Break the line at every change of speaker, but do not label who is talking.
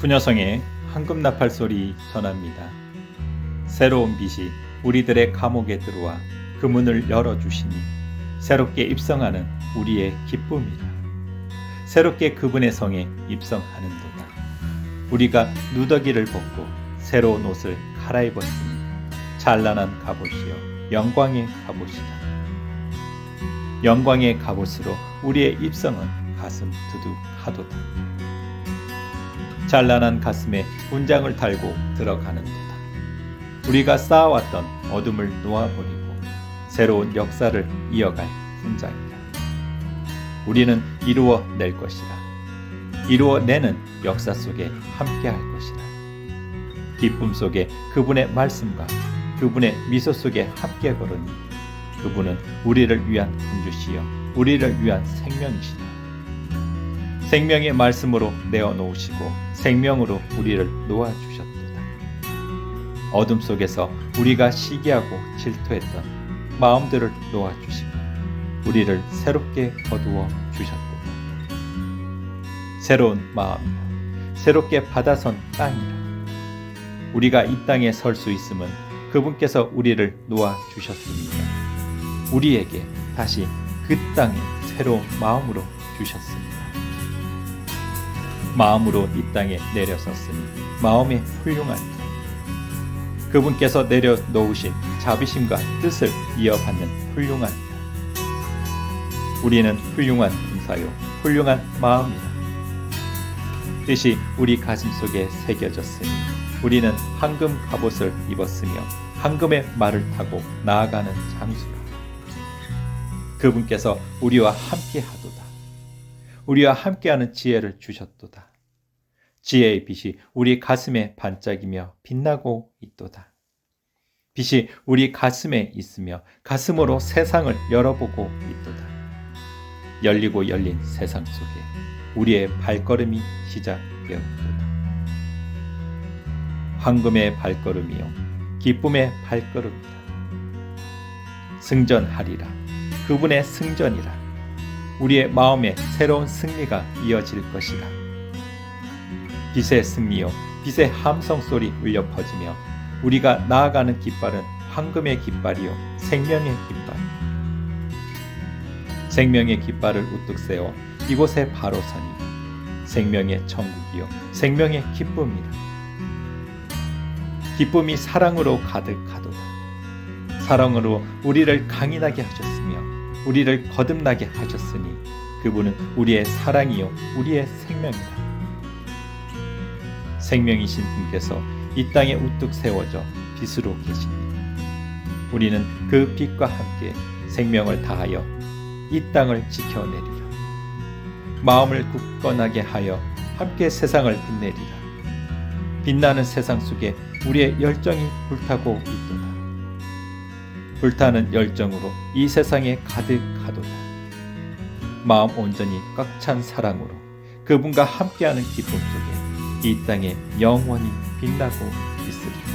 부녀성의 황금 나팔 소리 전합니다. 새로운 빛이 우리들의 감옥에 들어와 그 문을 열어주시니 새롭게 입성하는 우리의 기쁨이다. 새롭게 그분의 성에 입성하는도다. 우리가 누더기를 벗고 새로운 옷을 갈아입었으니 찬란한 갑옷이요 영광의 갑옷이다. 영광의 갑옷으로 우리의 입성은 가슴 두둑하도다. 찬란한 가슴에 훈장을 달고 들어가는도다. 우리가 쌓아왔던 어둠을 놓아버리고 새로운 역사를 이어갈 훈장이다. 우리는 이루어 낼 것이라. 이루어내는 역사 속에 함께할 것이라. 기쁨 속에 그분의 말씀과 그분의 미소 속에 함께 걸으니 그분은 우리를 위한 군주시여 우리를 위한 생명이시다. 생명의 말씀으로 내어 놓으시고 생명으로 우리를 놓아 주셨도다. 어둠 속에서 우리가 시기하고 질투했던 마음들을 놓아 주시고 우리를 새롭게 거두어 주셨도다. 새로운 마음이라 새롭게 받아선 땅이라 우리가 이 땅에 설 수 있음은 그분께서 우리를 놓아 주셨습니다. 우리에게 다시 그 땅에 새로운 마음으로 주셨습니다. 마음으로 이 땅에 내려섰으니 마음의 훌륭한 자. 그분께서 내려 놓으신 자비심과 뜻을 이어받는 훌륭한 자. 우리는 훌륭한 군사요 훌륭한 마음이다. 뜻이 우리 가슴 속에 새겨졌으니 우리는 황금 갑옷을 입었으며 황금의 말을 타고 나아가는 장수라. 그분께서 우리와 함께 하도다. 우리와 함께하는 지혜를 주셨도다. 지혜의 빛이 우리 가슴에 반짝이며 빛나고 있도다. 빛이 우리 가슴에 있으며 가슴으로 세상을 열어보고 있도다. 열리고 열린 세상 속에 우리의 발걸음이 시작되었도다. 황금의 발걸음이요 기쁨의 발걸음이다. 승전하리라 그분의 승전이라 우리의 마음에 새로운 승리가 이어질 것이다. 빛의 승리요 빛의 함성 소리 울려 퍼지며 우리가 나아가는 깃발은 황금의 깃발이요 생명의 깃발. 생명의 깃발을 우뚝 세워 이곳에 바로 서니 생명의 천국이요 생명의 기쁨이라. 기쁨이 사랑으로 가득하도다. 사랑으로 우리를 강인하게 하셨으며 우리를 거듭나게 하셨으니 그분은 우리의 사랑이요 우리의 생명이다. 생명이신 분께서 이 땅에 우뚝 세워져 빛으로 계십니다. 우리는 그 빛과 함께 생명을 다하여 이 땅을 지켜내리라. 마음을 굳건하게 하여 함께 세상을 빛내리라. 빛나는 세상 속에 우리의 열정이 불타고 있도다. 불타는 열정으로 이 세상에 가득하도다. 마음 온전히 꽉 찬 사랑으로 그분과 함께하는 기쁨 속에 이 땅에 영원히 빛나고 있으리라.